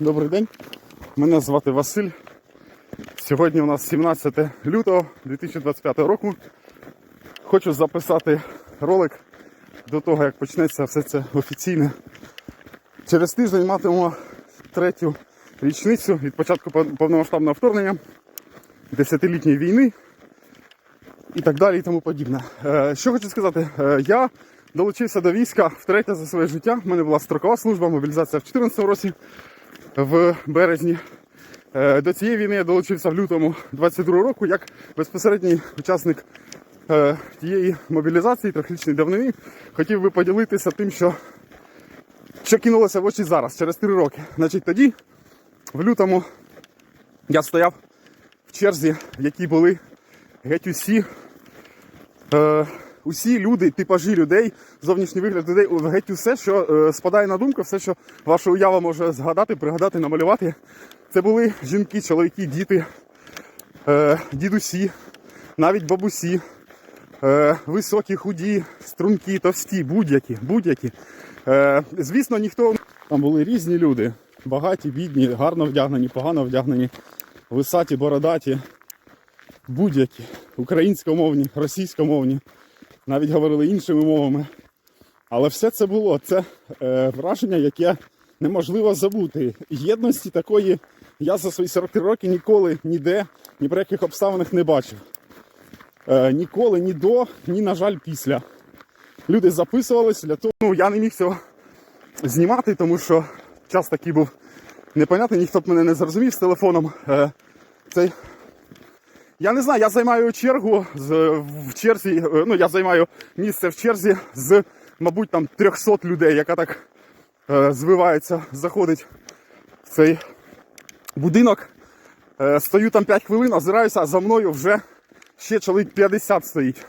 добрий день. Мене звати Василь. Сьогодні у нас 17 лютого 2025 року. Хочу записати ролик до того, як почнеться все це офіційне. Через тиждень матимемо третю річницю від початку повномасштабного вторгнення, десятилітньої війни і так далі і тому подібне. Е, Що хочу сказати, Е, я долучився до війська втретє за своє життя. У мене була строкова служба, мобілізація в 2014 році в березні. Е, До цієї війни я долучився в лютому 22 року як безпосередній учасник е, тієї мобілізації трьохрічної давнини. Хотів би поділитися тим, що, що кинулося в очі зараз, через 3 роки. Значить, тоді, в лютому, я стояв в черзі, в якій були геть усі, е, усі люди, типажі людей, зовнішній вигляд людей, геть усе, що е, спадає на думку, все, що ваша уява може згадати, пригадати, намалювати. Це були жінки, чоловіки, діти, е, дідусі, навіть бабусі, е, високі, худі, стрункі, товсті, будь-які, будь-які. Звісно, ніхто. Там були різні люди, багаті, бідні, гарно вдягнені, погано вдягнені, висаті, бородаті будь-які українськомовні, російськомовні, навіть говорили іншими мовами. Але все це було. Це е, враження, яке неможливо забути. Єдності такої я за свої 43 роки ніколи ніде, ні про яких обставинах не бачив. Е, ніколи, ні до, ні, на жаль, після. Люди записувалися для того. Ну, я не міг цього знімати, тому що час такий був непонятний, ніхто б мене не зрозумів з телефоном. Е, цей я не знаю, я займаю чергу з, в черзі. е, Ну, я займаю місце в черзі з, мабуть, там 300 людей, яка так е, звивається, заходить в цей будинок. Е, стою там 5 хвилин, озираюся, а за мною вже ще чоловік 50 стоїть.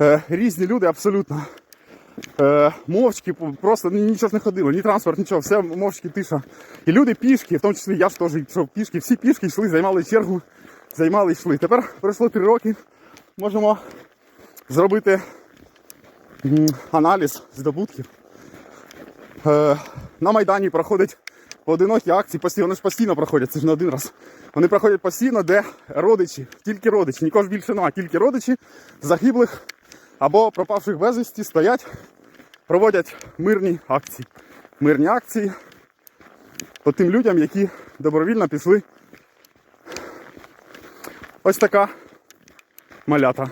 Е, різні люди абсолютно. Е, мовчки, просто нічого ж не ходило, ні транспорт, нічого, все мовчки тиша. І люди пішки, в тому числі я ж теж йшов пішки, всі пішки йшли, займали чергу, займали йшли. Тепер пройшло три роки, можемо зробити аналіз здобутків. Е, на Майдані проходять поодинокі акції, вони ж постійно проходять, це ж не один раз. Вони проходять постійно, де родичі, тільки родичі, нікого ж більше немає, тільки родичі загиблих або пропавших безвісті стоять, проводять мирні акції. Мирні акції по тим людям, які добровільно пішли. Ось така малята.